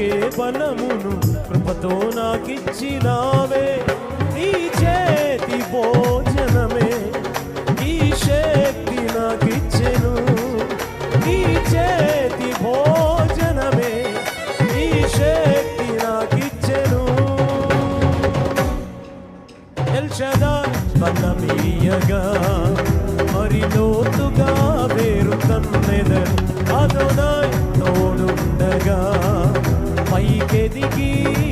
ఎక్కే బలమును కృపతో నాకిచ్చినావే. నీ చేతి భోజనమే నీ శక్తి నాకిచ్చెను. నీ చేతి భోజనమే నీ శక్తి నాకిచ్చెను. ఎల్షదాయ్ బలమీయగా మరి లోతుగా వేరు కన్నెదరు అదోనాయ్ తోడుండగా పైకెదిగి బలిం